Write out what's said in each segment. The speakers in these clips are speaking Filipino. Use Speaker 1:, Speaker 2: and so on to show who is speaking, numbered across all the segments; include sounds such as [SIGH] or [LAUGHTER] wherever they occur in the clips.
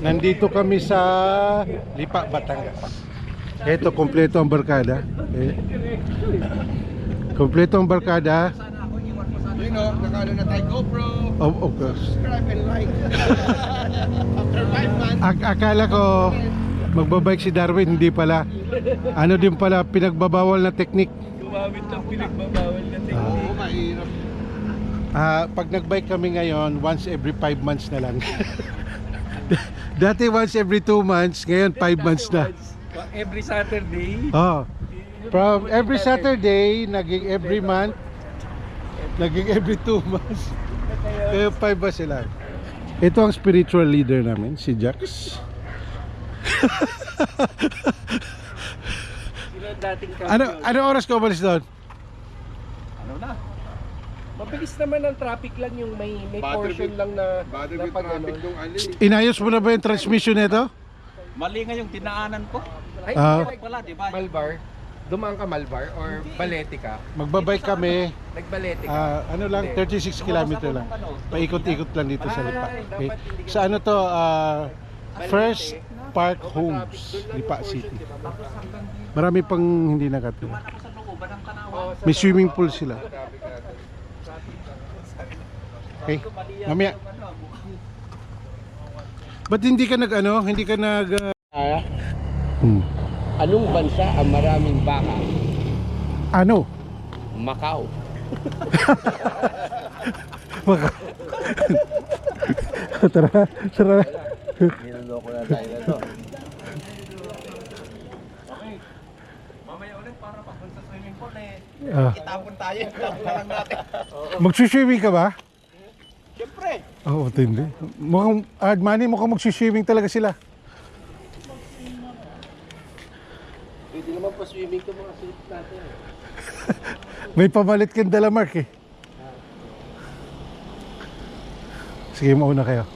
Speaker 1: Nandito kami sa Lipa, Batangas. Ito, kompleto ang barkada. Eh, kompleto ang barkada.
Speaker 2: You know, nakano na tayo GoPro.
Speaker 1: Of, of course.
Speaker 2: Subscribe and like. After 5 months. [LAUGHS]
Speaker 1: Ak akala ko magbabike si Darwin, hindi pala. Ano din pala, pinagbabawal na teknik.
Speaker 3: Gumamit ng pinagbabawal na
Speaker 1: Ah.
Speaker 3: technique.
Speaker 2: Oo, mahirap.
Speaker 1: Ah, pag nagbike kami ngayon, once every 5 months na lang. [LAUGHS] Dati once every 2 months, ngayon 5 months na.
Speaker 3: Every Saturday.
Speaker 1: Oh. From every Saturday, naging every month, naging every 2 months. Kaya 5 ba sila? Ito ang spiritual leader namin, si Jax. Ano ano oras ka umalis doon?
Speaker 3: Ano na? Mabilis naman ang traffic lang yung may may
Speaker 2: Bother
Speaker 3: portion
Speaker 2: with-
Speaker 3: lang na
Speaker 2: Bother
Speaker 3: na
Speaker 2: with
Speaker 3: pag
Speaker 2: traffic
Speaker 3: ano.
Speaker 2: nung ali.
Speaker 1: Inayos mo na ba yung transmission nito?
Speaker 4: Mali nga yung dinaanan ko.
Speaker 3: Ay,
Speaker 1: Ah.
Speaker 3: like
Speaker 4: Wala, di ba?
Speaker 3: Malbar. Dumaan ka Malbar or Balete ka?
Speaker 1: Magbabike kami,
Speaker 3: Nagbalete ka.
Speaker 1: ah, ano lang, 36 kilometer lang. Paikot-ikot lang dito sa Lipa. Okay. Sa ano to, ah, First Park Homes, Lipa City. Marami pang hindi nakatira.
Speaker 4: Ako sa looban ng tanawa.
Speaker 3: Oh,
Speaker 1: May swimming pool sila. Okay, mamaya. Ba't hindi ka nag ano, hindi ka nag... ah, hmm.
Speaker 5: Anong bansa ang maraming baka?
Speaker 1: Ano?
Speaker 5: Macau. [LAUGHS]
Speaker 1: Baka. [LAUGHS] tara, tara.
Speaker 2: Niloloko na tayo na to.
Speaker 4: Mamaya ulit para pag sa swimming pool eh.
Speaker 1: Ah.
Speaker 4: Itapon tayo. Itapon na lang natin.
Speaker 1: Magsuswimming ka ba?
Speaker 4: Siyempre.
Speaker 1: Oo, oh, tindi. Mukhang, hard money, mukhang magsuswimming talaga sila.
Speaker 3: Pwede naman pa swimming to mga suit natin. [LAUGHS]
Speaker 1: May pamalit kang dala, Mark eh. Sige, mauna kayo.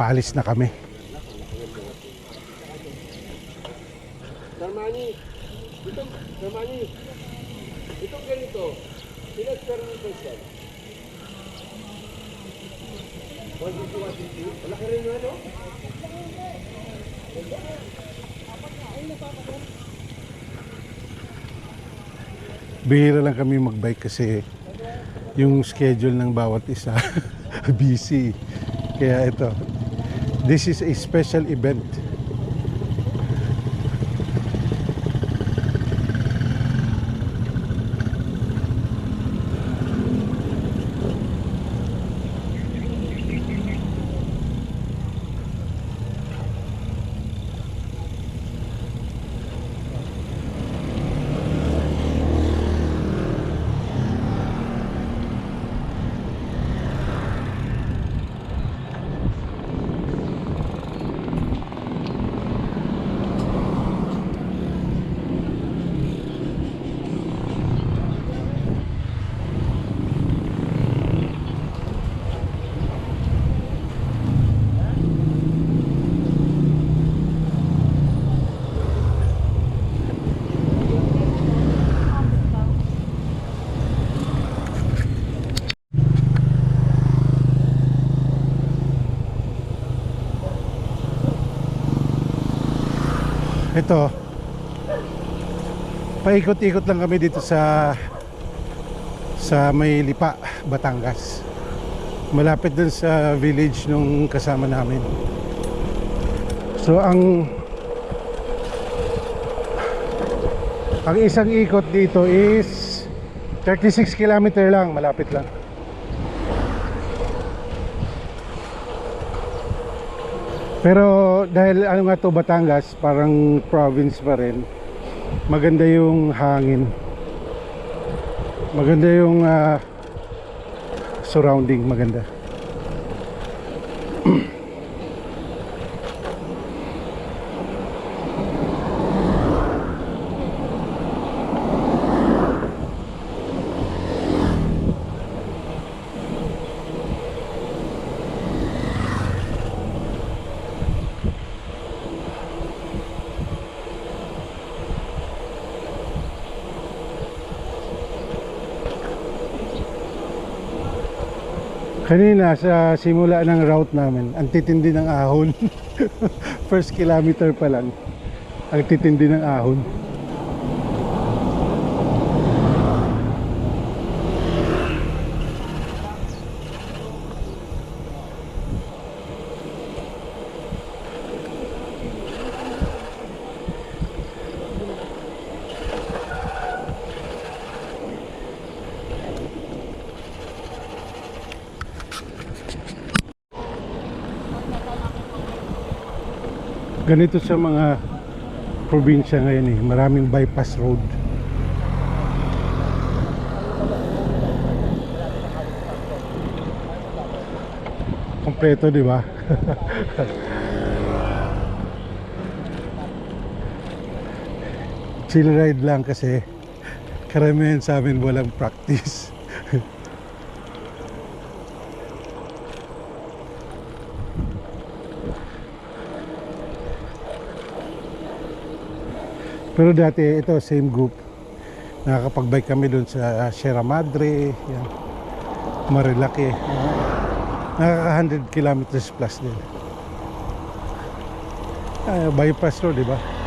Speaker 1: Paalis na kami.
Speaker 3: Darmani, ito, Darmani, itong ganito, pinag-permitan siya. 150, 150, wala ka rin ano?
Speaker 1: Bihira lang kami magbike kasi yung schedule ng bawat isa [LAUGHS] busy. Kaya ito, this is a special event. Ito, paikot-ikot lang kami dito sa sa may Lipa, Batangas. Malapit dun sa village nung kasama namin. So ang ang isang ikot dito is 36 kilometer lang, malapit lang. Pero dahil ano nga to Batangas, parang province pa rin. Maganda yung hangin. Maganda yung ah, surrounding, maganda. [CLEARS THROAT] Kanina sa simula ng route namin, ang titindi ng ahon. [LAUGHS] First kilometer pa lang, ang titindi ng ahon. Ganito sa mga probinsya ngayon eh, maraming bypass road. Kompleto, di ba? [LAUGHS] Chill ride lang kasi karamihan sa amin walang practice. Pero dati ito same group. Nakakapag-bike kami doon sa Sierra Madre, yan. Marilaki. Nakaka 100 kilometers plus din. Ah, bypass road, di ba?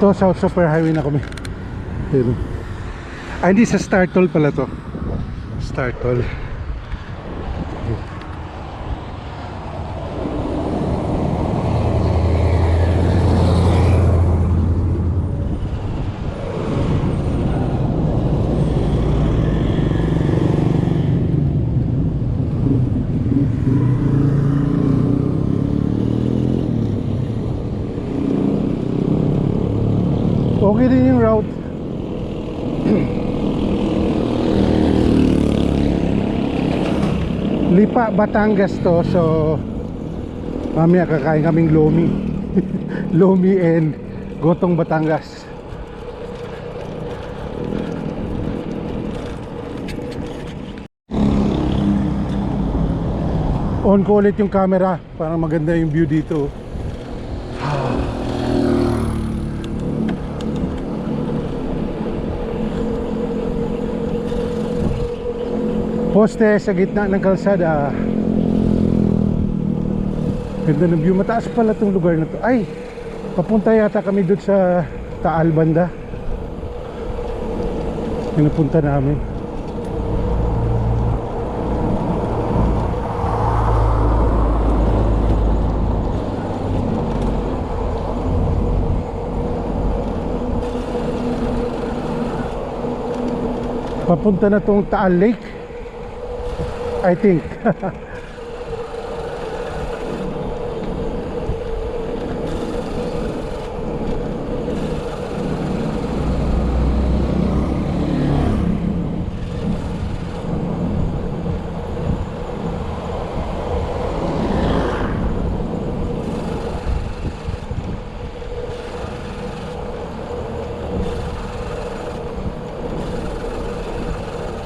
Speaker 1: Ito sa Super Highway na kami. Ayun. Ah, hindi sa Startol pala to. Startol. Okay din yung route. [CLEARS THROAT] Lipa, Batangas to. So, mamaya kakain kaming lomi. [LAUGHS] lomi and gotong Batangas. On ko ulit yung camera para maganda yung view dito. Poste sa gitna ng kalsada. Ganda ng view. Mataas pala itong lugar na to. Ay, papunta yata kami doon sa Taal banda. Pinupunta namin. Papunta na tong Taal Lake. I think.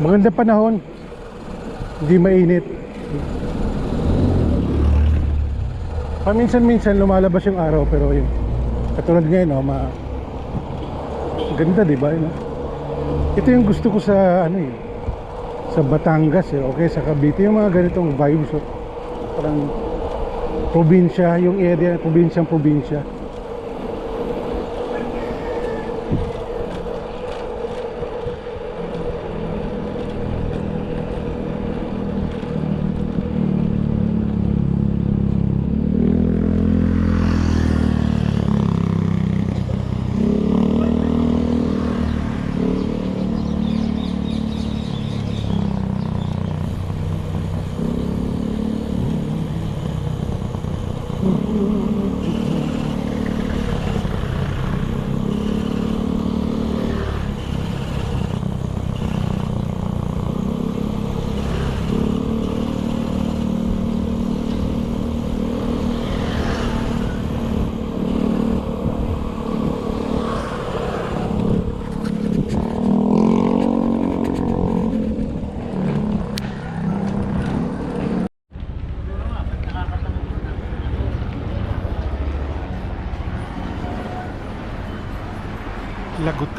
Speaker 1: Maganda panahon. Hindi mainit. Paminsan-minsan lumalabas yung araw pero yun. Katulad ngayon, oh, ma ganda, di ba? Oh. Ito yung gusto ko sa ano eh, sa Batangas eh, okay sa Cavite yung mga ganitong vibes oh. parang probinsya yung area probinsyang probinsya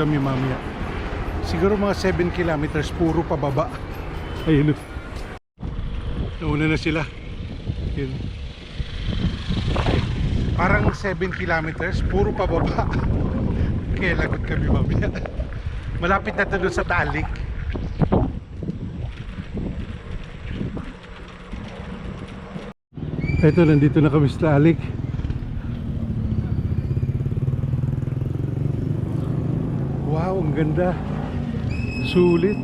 Speaker 1: kami mamaya. Siguro mga 7 kilometers, puro pababa. Ayun o. Nauna na sila. Yun. Parang 7 kilometers, puro pababa. [LAUGHS] Kaya lagot kami mamaya. Malapit na doon sa talik. Ito, nandito na kami sa talik. Ang ganda. Sulit.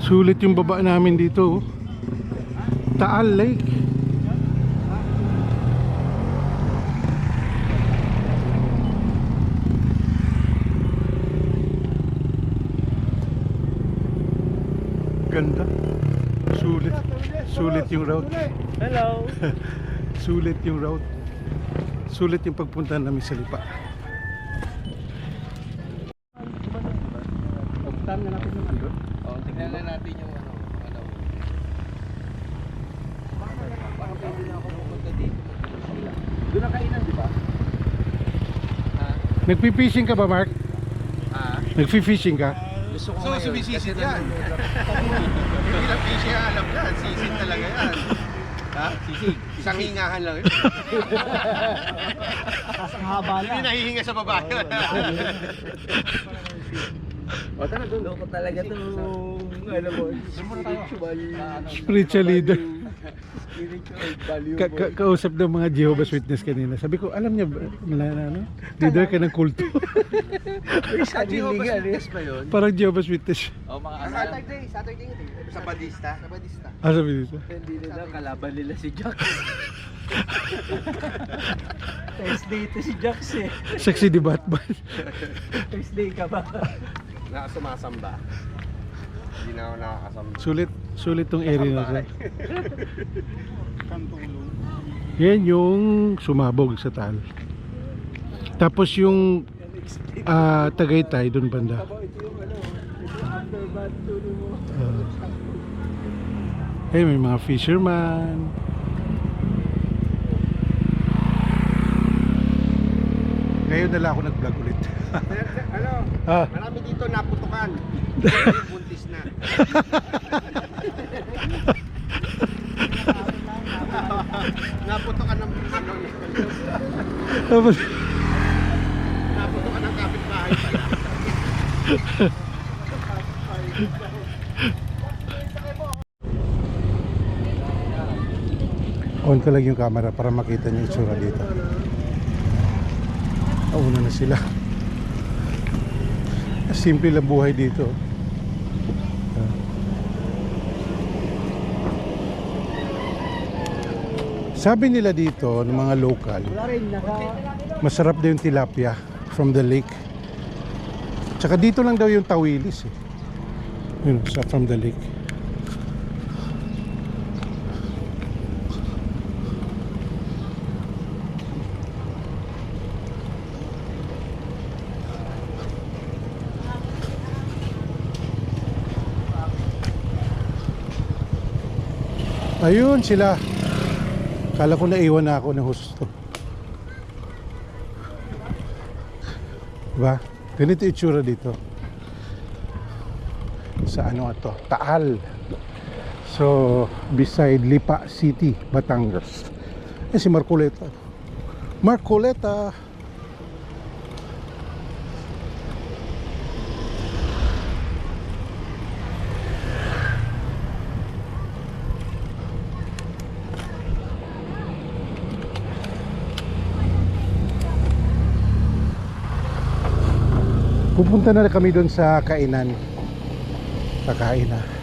Speaker 1: Sulit yung baba namin dito. oh. Taal Lake. Ganda. Sulit. Sulit yung route.
Speaker 3: Hello. [LAUGHS]
Speaker 1: Sulit yung route. Sulit yung pagpunta namin sa Lipa.
Speaker 3: Pagtan na natin yung ano.
Speaker 5: Oh, tingnan na natin yung ano. ano. Parang pwede na ako pumunta dito.
Speaker 3: Doon na kainan, di ba?
Speaker 1: Nagpi-fishing ka ba, Mark?
Speaker 5: Ah,
Speaker 1: Nagfi-fishing ka?
Speaker 5: gusto ko
Speaker 2: So,
Speaker 5: ngayon.
Speaker 2: sumisisid yan. Hindi lang fish yan, alam yan. Sisid talaga yan. Ha? Sisig. Isang hingahan lang yun.
Speaker 3: Ang haba
Speaker 2: Hindi nahihinga sa babae.
Speaker 3: O tara doon.
Speaker 5: Loko talaga to. Ano mo? Spiritual
Speaker 1: leader. Ka- ka- kausap ng mga Jehovah's Witness kanina. Sabi ko, alam niya ba, na, na, ano? Leader ka ng kulto. [LAUGHS]
Speaker 2: Sa Jehovah's Witness ba yun?
Speaker 1: Parang Jehovah's Witness.
Speaker 5: Oh, mga
Speaker 2: Saturday, Saturday yun eh. Sa Badista? Sa Badista.
Speaker 1: Ah, sabi dito.
Speaker 3: Hindi na daw kalaban nila si Jax. [LAUGHS] Thursday to si Jax eh.
Speaker 1: Sexy di Batman.
Speaker 3: Thursday ka ba?
Speaker 2: Nakasumasamba. Hindi na ako nakakasamba.
Speaker 1: sulit, sulit tong area na to. [LAUGHS] Yan yung sumabog sa tal. Tapos yung ah, Tagaytay doon banda. Ah. eh, may mga fisherman. Ngayon na lang ako nag-vlog ulit.
Speaker 2: Ano?
Speaker 1: ah,
Speaker 2: Marami dito naputukan. [LAUGHS] Buntis na. Naputukan ng ano
Speaker 1: tapos,
Speaker 2: Naputukan ng kapitbahay pala.
Speaker 1: on ko lang yung camera para makita niyo itsura dito. Nauna na sila. Simple lang buhay dito. Sabi nila dito ng mga local, masarap daw yung tilapia from the lake. Tsaka dito lang daw yung tawilis eh. Yun, sa from the lake. Ayun sila. Kala ko naiwan na ako ng husto. Diba? Ganito itsura dito. Sa ano ito? Taal. So, beside Lipa City, Batangas. Eh si Marcoleta. Marcoleta. Pupunta na kami doon sa kainan. Kakain na.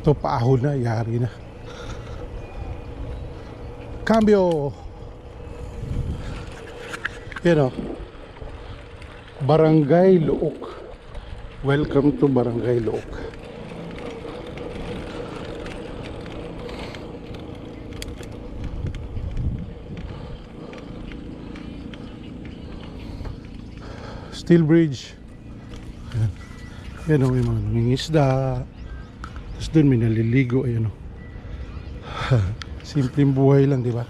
Speaker 1: Ito paahon na, yari na. Cambio! Yan o. Barangay Luok. Welcome to Barangay Luok. Steel Bridge. Ayan. Yan o, may mga nangingisda. Tapos doon may naliligo. Ayan o. [LAUGHS] Simpleng buhay lang, di ba?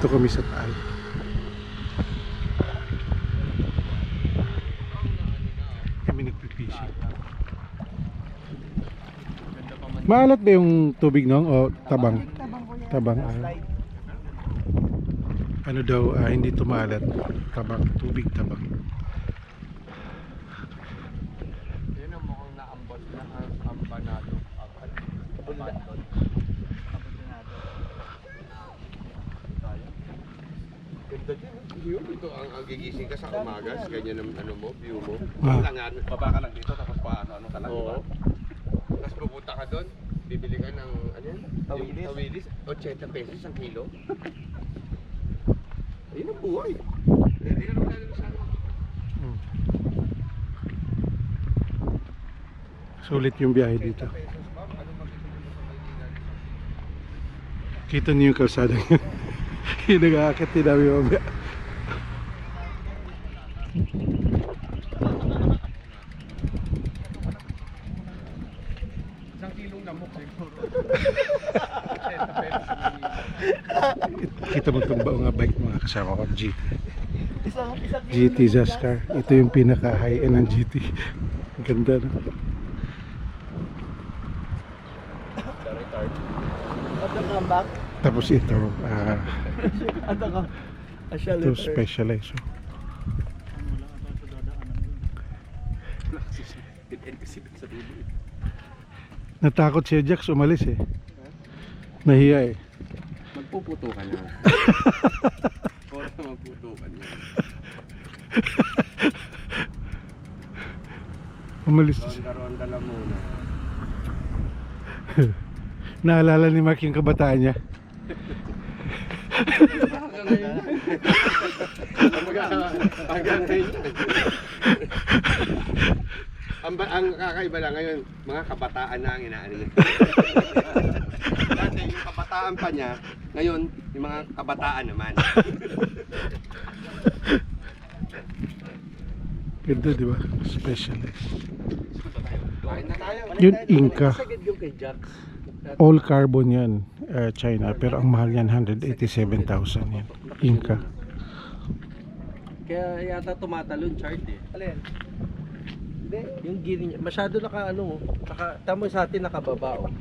Speaker 1: Dito kami sa taal. Kami nagpipishing. Maalat ba yung tubig nung o tabang? Tabang. ah. ano daw, ah, hindi tumaalat. Tabang, tubig tabang.
Speaker 2: Yun ang mukhang naambot na ang ampanado. Abandon. Ganda din. Yun, ito ang, ang gigising ka sa umaga, ganyan ang ano mo, view mo.
Speaker 1: Ah.
Speaker 2: Langan.
Speaker 4: Baba ka lang dito tapos paano ano ka lang, di ba?
Speaker 2: Oo. Tapos pupunta ka doon, bibili ka ng ano yan? Tawilis. Tawilis, 80 pesos ang kilo. Ayun ang buhay. Hindi ka naman sa ano.
Speaker 1: Hmm. Sulit yung biyahe dito.
Speaker 2: pesos? Ano mo sa?
Speaker 1: Kita niyo yung kalsada [LAUGHS] nag-aakit din namin mamaya.
Speaker 4: Isang kilong lamok siguro.
Speaker 1: Kita mo itong nga bike mga kasama ko, GT. GT Zaskar. Ito yung pinaka high end ng GT. Ang Ganda
Speaker 5: comeback,
Speaker 1: Tapos ito, ah,
Speaker 5: at ang Asya
Speaker 1: ito
Speaker 5: letter.
Speaker 1: specialized. oh.
Speaker 4: sa dulo eh.
Speaker 1: Natakot si Jax umalis eh. Nahiya eh.
Speaker 2: Magpuputo ka na. Or magputo ka na.
Speaker 1: Umalis na siya.
Speaker 2: Ronda-ronda lang muna. [LAUGHS]
Speaker 1: Naalala ni Mark yung kabataan niya.
Speaker 2: Hanggang ngayon. Hanggang ngayon. ang, ang kakaiba lang ngayon, mga kabataan na ang inaano niya. Dati yung kabataan pa niya, ngayon yung mga kabataan naman.
Speaker 1: Ganda di ba? Specialized.
Speaker 2: Kain na tayo.
Speaker 1: Yun, Inca.
Speaker 5: Sagad yung kay Jax.
Speaker 1: All carbon yan, eh, China. Pero ang mahal yan, 187,000 yan. Inca.
Speaker 3: Kaya yata tumatalon chart eh.
Speaker 5: Alin? Hindi.
Speaker 3: Yung gear niya, masyado naka ano, naka, tamo sa atin nakababa oh.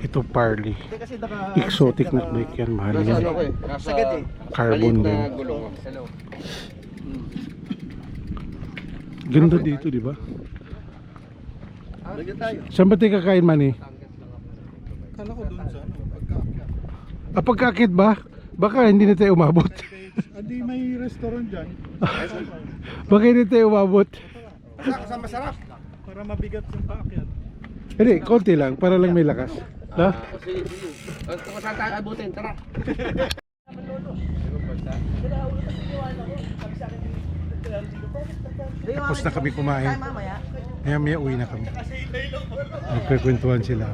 Speaker 1: Ito Parley.
Speaker 5: Hindi kasi naka...
Speaker 1: Exotic
Speaker 5: naka-
Speaker 1: na bike yan, mahal
Speaker 2: Nasa
Speaker 1: yan.
Speaker 2: ano eh? Nasa
Speaker 5: eh.
Speaker 1: Carbon din. Ganda dito, di ba?
Speaker 5: Tayo.
Speaker 1: Saan ba tayo kakain man eh?
Speaker 5: Kala ko dun sa ano, pagka...
Speaker 1: Ah, pagkakit ba? Baka hindi na tayo umabot.
Speaker 5: Hindi may restaurant dyan. [LAUGHS]
Speaker 1: Baka hindi tayo umabot.
Speaker 2: Masarap, masarap.
Speaker 5: Para mabigat yung paakyat.
Speaker 1: Hindi, konti lang. Para lang may lakas. No?
Speaker 2: Ah, sige, sige. Ah, Kung saan tayo abutin, tara.
Speaker 1: Tapos na kami kumain. Maya maya uwi na kami. Nagkakwentuhan sila.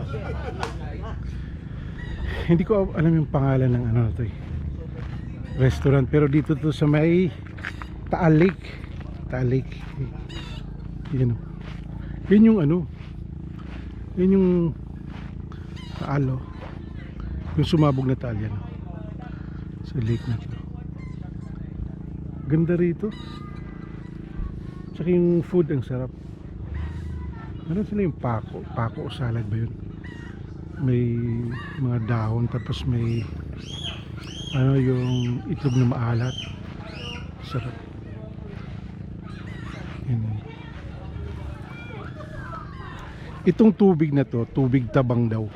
Speaker 1: Hindi ko alam yung pangalan ng ano to eh. Restaurant. Pero dito to sa may Taal Lake. Taal Lake. Yan o. Yun yung ano. Yun yung Taal oh. Yung sumabog na taal yan. oh. Sa lake na to. Ganda rito. Tsaka yung food ang sarap. Meron sila yung pako. Pako o salad ba yun? May mga dahon tapos may ano yung itlog na maalat. Sarap. Yan. Itong tubig na to, tubig tabang daw.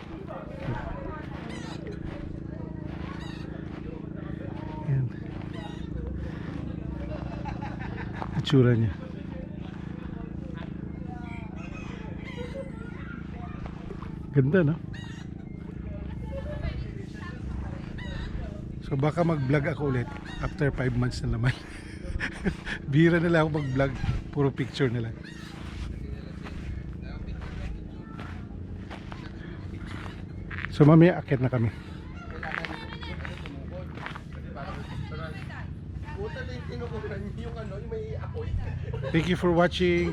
Speaker 1: Itsura niya. Ganda, no? So baka mag-vlog ako ulit after 5 months na naman. [LAUGHS] Bira na lang ako mag-vlog. Puro picture na lang. So mamaya akit na kami. Thank you for watching.